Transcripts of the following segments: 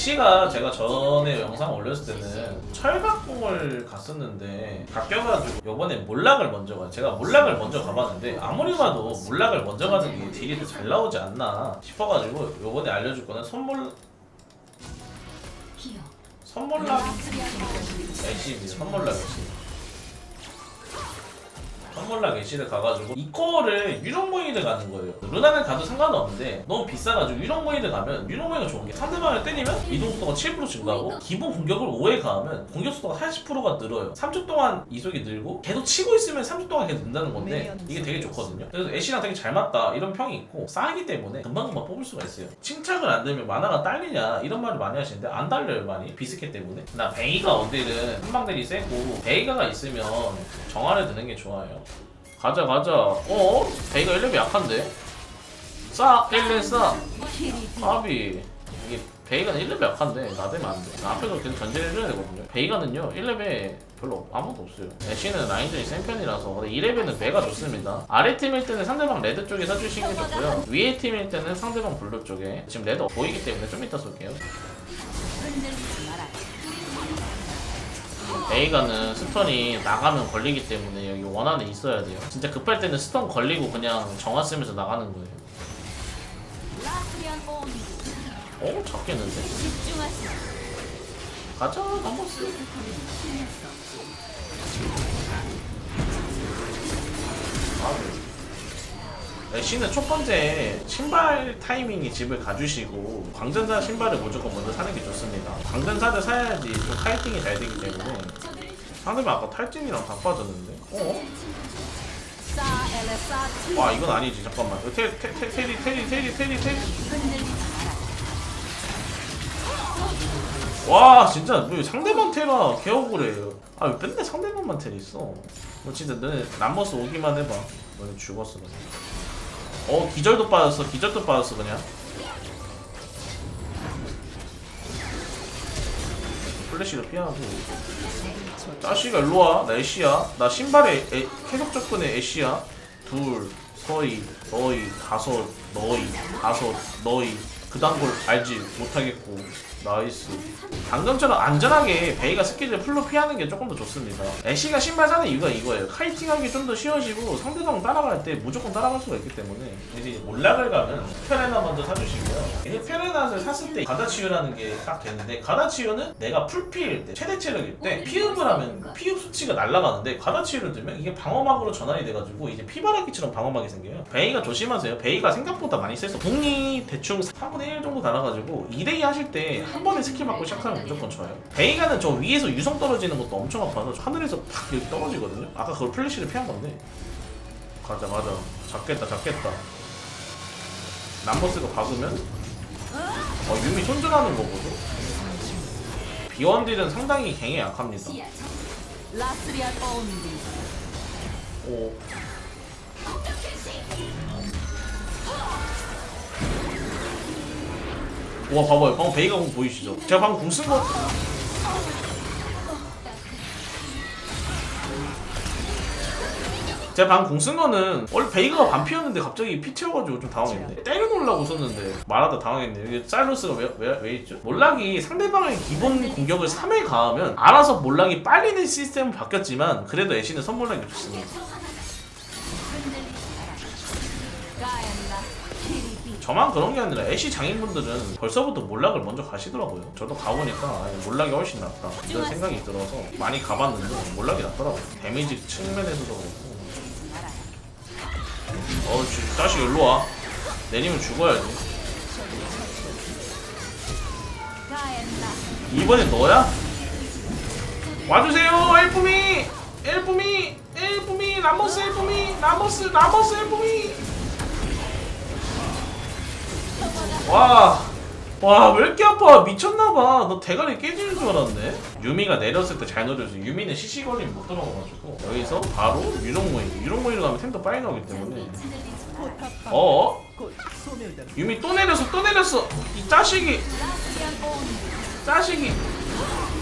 애쉬가 제가 전에 영상 올렸을 때는 철갑궁을 갔었는데 바뀌어가지고 요번에 몰락을 먼저 가요 제가 몰락을 먼저 가봤는데 아무리 봐도 몰락을 먼저 가는 게 딜이 더 잘 나오지 않나 싶어가지고 요번에 알려줄 거는 선몰 선몰락 애쉬입니다 선몰락 애쉬 선몰락 애쉬를 가가지고 이거를 유령모이를 가는 거예요. 루나는 가도 상관없는데 너무 비싸가지고 유령모이를 가면 유령모이가 좋은 게 상대방을 때리면 이동속도가 7% 증가하고 기본 공격을 5에 가하면 공격속도가 40%가 늘어요. 3초 동안 이속이 늘고 계속 치고 있으면 3초 동안 계속 는다는 건데 이게 되게 좋거든요. 그래서 애쉬랑 되게 잘 맞다 이런 평이 있고 싸기 때문에 금방금방 뽑을 수가 있어요. 침착을 안 들면 만화가 딸리냐 이런 말을 많이 하시는데 안 달려요 많이. 비스켓 때문에. 나 베이가 원딜은 한방들이 세고 베이가가 있으면 정화를 드는 게 좋아요 가자 가자. 어? 베이가 1렙이 약한데? 싸 1렙 싸. 아비. 이게 베이가는 1렙이 약한데 나대면 안돼. 앞에서 계속 견제를 해줘야 되거든요. 베이가는요 1렙에 별로 아무것도 없어요. 애쉬는 라인전이 센 편이라서. 근데 2렙에는 배가 좋습니다. 아래 팀일 때는 상대방 레드 쪽에 사주시는 게 좋고요. 위에 팀일 때는 상대방 블루 쪽에. 지금 레드 보이기 때문에 좀 이따 쏠게요 베이가는 스턴이 나가면 걸리기 때문에 여기 원 안에 있어야 돼요 진짜 급할 때는 스턴 걸리고 그냥 정화 쓰면서 나가는 거예요 어? 잡겠는데? 가자 넘버스 애쉬는 첫 번째 신발 타이밍에 집을 가주시고 광전사 신발을 무조건 먼저 사는 게 좋습니다. 광전사를 사야지 좀 타이팅이 잘 되기 때문에 상대방 아까 탈진이랑 다 빠졌는데? 어? 와 이건 아니지 잠깐만 이거 테, 테, 테, 테리 테리 테리 테리 테리 와 진짜 왜 상대방 테라 개억울해요 아왜 맨날 상대방만 테리 있어 너 진짜 너네 남버스 오기만 해봐 너네 죽었어 그냥. 어 기절도 빠졌어 기절도 빠졌어 그냥. 플래시로 피하고. 짜시가 일로와 나 애쉬야. 나 신발에 애, 계속 접근해 애쉬야. 둘 서희 너희 다섯 너희 다섯 너희. 그단 걸 알지 못하겠고 나이스. 방금처럼 안전하게 베이가 스킬을 풀로 피하는 게 조금 더 좋습니다. 애쉬가 신발 사는 이유가 이거예요. 카이팅하기 좀 더 쉬워지고 상대방 따라갈 때 무조건 따라갈 수가 있기 때문에 이제 몰락을 가면 페레나 먼저 사주시고요. 페레나를 샀을 때 가다치유라는 게 딱 되는데 가다치유는 내가 풀피일 때 최대 체력일 때 피흡을 하면 피흡 수치가 날아가는데 가다치유를 들면 이게 방어막으로 전환이 돼가지고 이제 피바라기처럼 방어막이 생겨요. 베이가 조심하세요. 베이가 생각보다 많이 세서 궁이 대충 3분의 1 정도 달아가지고 2대2 하실 때한 번에 스킬 받고 시작하면 무조건 좋아요. 베이가는 저 위에서 유성 떨어지는 것도 엄청 아파서 하늘에서 팍 이렇게 떨어지거든요? 아까 그걸 플래시를 피한 건데. 가자 가자. 잡겠다 잡겠다. 남버스가 박으면? 어 유미 손절하는 거거든? 비원딜은 상당히 갱에 약합니다. 오. 와 봐봐요. 방금 베이가 공 보이시죠? 제가 방금 궁 쓴 거 제가 방금 공 쓴 거는 원래 베이가가 반피였는데 갑자기 피 채워가지고 좀 당황했네. 때려놓으려고 썼는데 말하다 당황했네. 이게 사일러스가 왜, 왜, 왜 있죠? 몰락이 상대방의 기본 공격을 3회 가하면 알아서 몰락이 빨리는 시스템은 바뀌었지만 그래도 애쉬는 선몰락이 좋습니다 저만 그런 게 아니라 애쉬 장인분들은 벌써부터 몰락을 먼저 가시더라고요. 저도 가보니까 아, 몰락이 훨씬 낫다. 이런 생각이 들어서 많이 가봤는데 몰락이 낫더라고요. 데미지 측면에서도 그렇고. 어, 지- 자식 일로 와. 내리면 죽어야지. 이번엔 너야? 와주세요, 엘프미! 엘프미! 엘프미! 라모스 엘프미! 라모스, 라모스 엘프미! 와, 와, 왜 이렇게 아파? 미쳤나봐. 너 대가리 깨지는 줄 알았네. 유미가 내렸을 때 잘 노려서 유미는 시시거리면 못 들어가가지고 여기서 바로 유롱모이. 유롱모이로 가면 템도 빨리 나오기 때문에. 어? 유미 또 내렸어, 또 내렸어. 이 온디 자식이.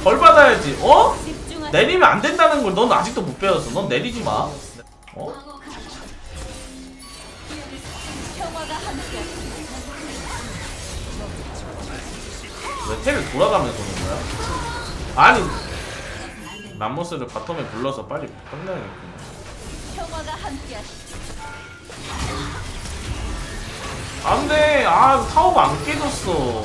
벌 받아야지. 어? 내리면 안 된다는 걸 넌 아직도 못 배웠어. 넌 내리지 마. 어? 텔을 돌아가면서 오는 거야? 아니 람모스를 바텀에 불러서 빨리 끝내야겠구나 평화가 함께하시. 안돼! 아 타워가 안 깨졌어.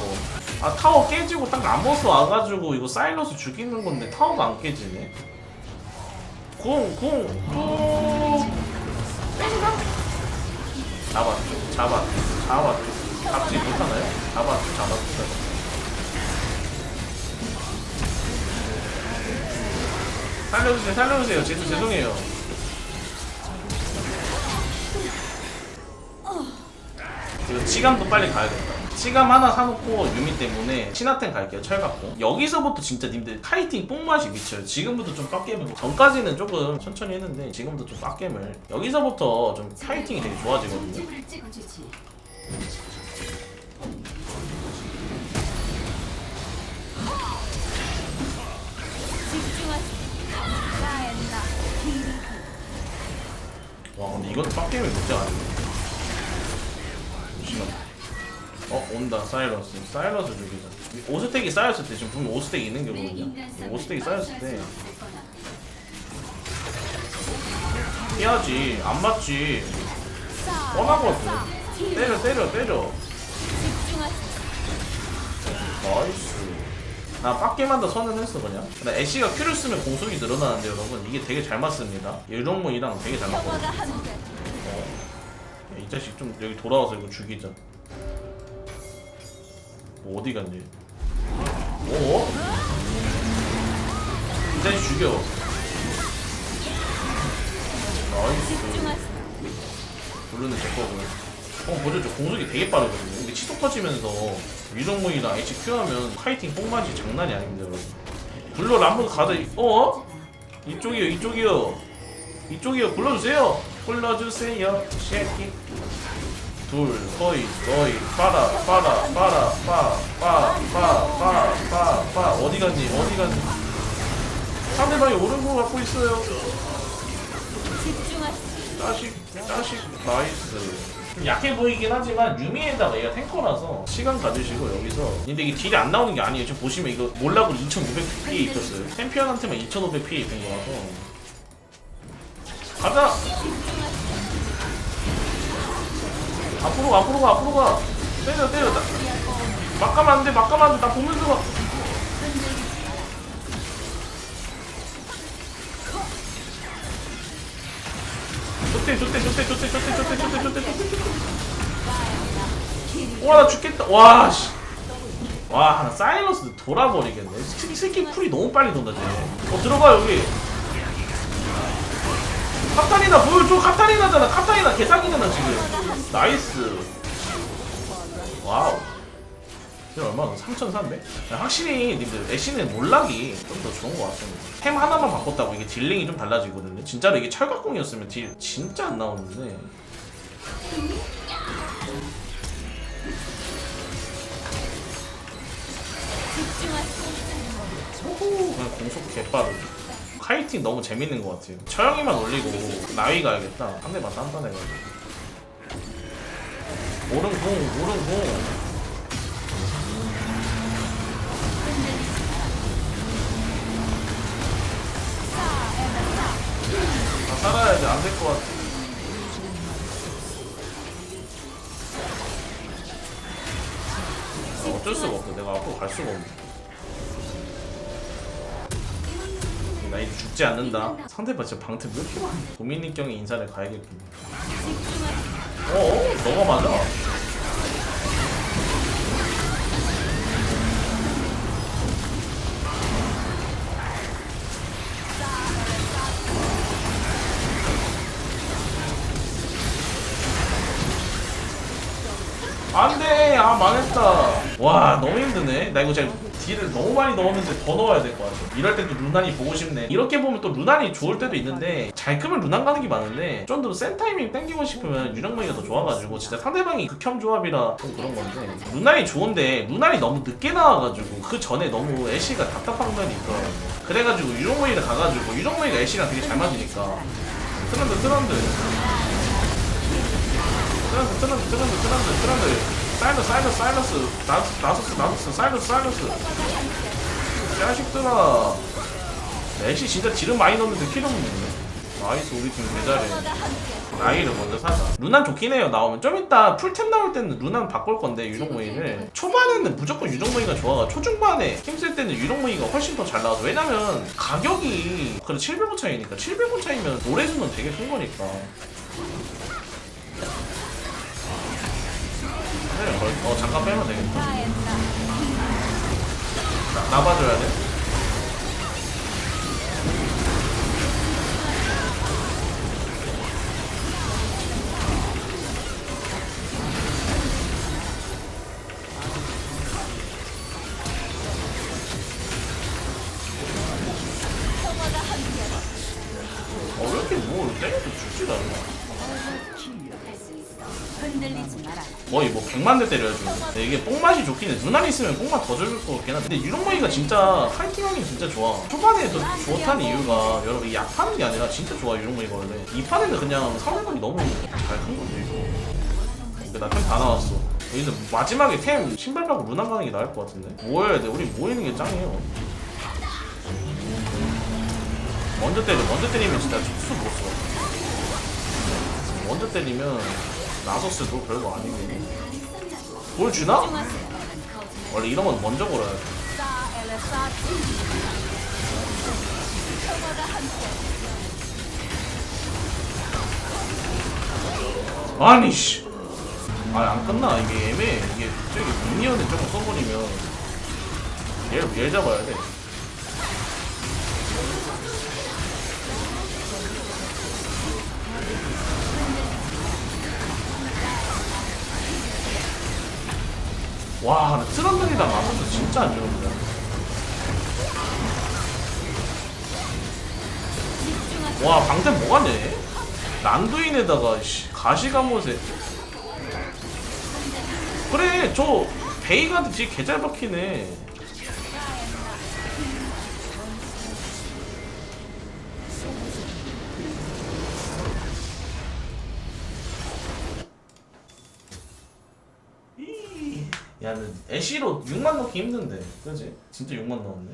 아 타워 깨지고 딱 람모스 와가지고 이거 사일러스 죽이는 건데 타워가 안 깨지네? 궁궁궁 잡았죠 잡았죠 잡았죠. 잡지 못하나요? 잡았죠 잡았죠 살려주세요 살려주세요 제주 죄송해요 이거 치감도 빨리 가야겠다. 치감 하나 사놓고 유미 때문에 신화템 갈게요. 철갑고 여기서부터 진짜 님들 카이팅 뽕맛이 미쳐요. 지금부터 좀 빡겜을 전까지는 조금 천천히 했는데 지금부터 좀 빡겜을 여기서부터 좀 카이팅이 되게 좋아지거든요. 근데 이것도 빡겜이 문제가 아니네. 잠시만. 어 온다. 사이러스. 사이러스 죽이자. 오스텍이 쌓였을 때 지금 분명 오스텍이 있는 게거든요 오스텍이 쌓였을 때. 피하지. 안 맞지. 싸. 뻔하거든 때려 때려 때려. 나이스 나 빡게만 더 선언했어 그냥 나 애쉬가 큐를 쓰면 공속이 늘어나는데 여러분 이게 되게 잘 맞습니다 유령문이랑 되게 잘 맞거든 평화가 함께. 어. 야, 이 자식 좀 여기 돌아와서 이거 죽이자 뭐 어디 갔니 오? 이 자식 죽여 나이스. 블루는 제 거고요. 어, 보죠. 저 공속이 되게 빠르거든요. 근데 치속 터지면서 유정문이랑 HQ 하면 카이팅 뽕맛이 장난이 아닙니다, 여러분. 블루 람보 가자. 어? 이쪽이요, 이쪽이요. 이쪽이요. 불러주세요. 불러주세요. 쉐키. 둘, 서이, 너희, 빠라, 빠라, 빠라, 빠, 빠, 빠, 빠, 빠, 빠. 어디 갔니? 어디 갔니? 상대방이 거 갖고 있어요. 집중하시. 짜식 짜식 나이스 좀 약해 보이긴 하지만 유미에다가 얘가 탱커라서 시간 가지시고 여기서 근데 이게 딜이 안 나오는 게 아니에요. 지금 보시면 이거 몰락으로 2500 피해 입혔어요. 챔피언한테만 2500 피해 입힌 거라서. 가자! 앞으로 가 앞으로 가 앞으로 가. 때려 때려. 나, 막 가면 안돼 막 가면 안돼. 나 보면서 가 좋대 좋대 좋대 좋대 좋대 좋대 좋대 좋대 좋대 와나 죽겠다. 와씨. 와 사이러스 돌아버리겠네. 이 새끼 쿨이 너무 빨리 돈다 쟤어 들어가 여기. 카타리나 보여줘 카타리나잖아. 카타리나 개사기잖아 지금. 나이스. 와우 얼마나 3,300? 확실히 님들 애쉬는 몰락이 좀 더 좋은 것 같습니다. 템 하나만 바꿨다고 이게 딜링이 좀 달라지거든요. 진짜로 이게 철각공이었으면 딜 진짜 안 나오는데. 호호 그냥 공속 개빠르 카이팅 너무 재밌는 것 같아요. 처형이만 올리고 나위 가야겠다. 상대방 단단해가지고. 오른 공 오른 공 아야지 안될 것 같아. 아, 어쩔 수가 없어. 내가 앞으로 갈 수가 없네. 나 이제 죽지 않는다. 상대방 진짜 방템 왜 이렇게 많아 도미닉 경의 인사를 가야겠군 어? 어? 너가 맞아 망했다. 와 너무 힘드네. 나 이거 진짜 딜을 너무 많이 넣었는데 더 넣어야 될 것 같아. 이럴 때 또 루난이 보고 싶네. 이렇게 보면 또 루난이 좋을 때도 있는데 잘 크면 루난 가는 게 많은데 좀 더 센 타이밍 땡기고 싶으면 유령머리가 더 좋아가지고 진짜 상대방이 극혐 조합이라 좀 그런 건데 루난이 좋은데 루난이 너무 늦게 나와가지고 그 전에 너무 애쉬가 답답한 면이 있더라고. 그래가지고 유령머리를 가가지고 유령머리가 애쉬랑 되게 잘 맞으니까. 트런드 트런드. 트런드 트런드 트런드 트런드 트런드 사일러스 사일러스 사일러스. 나서스 나서스 나서스 사일러스 사일러스. 자식들아. 애쉬 진짜 지름 많이 넣는데 킬은 없네. 나이스 우리 팀 함께 나이를 먼저 사자. 루난 좋긴 해요. 나오면. 좀 이따 풀템 나올 때는 루난 바꿀 건데 유령무이를 초반에는 무조건 유령무이가 좋아가 초중반에 힘쓸 때는 유령무이가 훨씬 더 잘 나와서. 왜냐면 가격이 그래 700원 차이니까. 700원 차이면 노래수는 되게 큰 거니까. 어 잠깐 빼면 되겠다. 나, 나 봐줘야 돼. 어, 왜 이렇게 뭐 때려도 죽지도 않나? 흔들리지 마라 거의 뭐 100만 대 때려야죠. 근데 이게 뽕맛이 좋긴 해. 눈알 있으면 뽕맛 더 줄을 것 같긴 한데. 근데 유령머리가 진짜 파이팅하기 진짜 좋아. 초반에도 좋다는 이유가 여러분 이 약하는 게 아니라 진짜 좋아 유령머리가 원래. 이 판에는 그냥 상대방이 너무 잘 큰 건데. 근데 나템 다 나왔어. 여기서 마지막에 템 신발 빨고 루나 가는 게 나을 것 같은데. 모여야 돼. 우리 모이는 게 짱이에요. 먼저 때려. 먼저 때리면 진짜 수 못 써. 먼저 때리면 나서스 도 별거 아니고. 보여주나? 집중하세요 원래 이런 건 먼저 걸어야 돼. 아니 씨. 아니 안 끝나 이게 애매해. 이게 저기 미니언을 조금 써버리면 얘를 얘 잡아야 돼. 와, 나 트런들이랑 맞아서 진짜 안 좋은데. 와, 방템 뭐가 네? 난두인에다가 씨, 가시가못에 그래, 저 베이가드 뒤에 개잘 박히네. 야, 애쉬로 6만 넣기 힘든데, 그지? 진짜 6만 넣었네.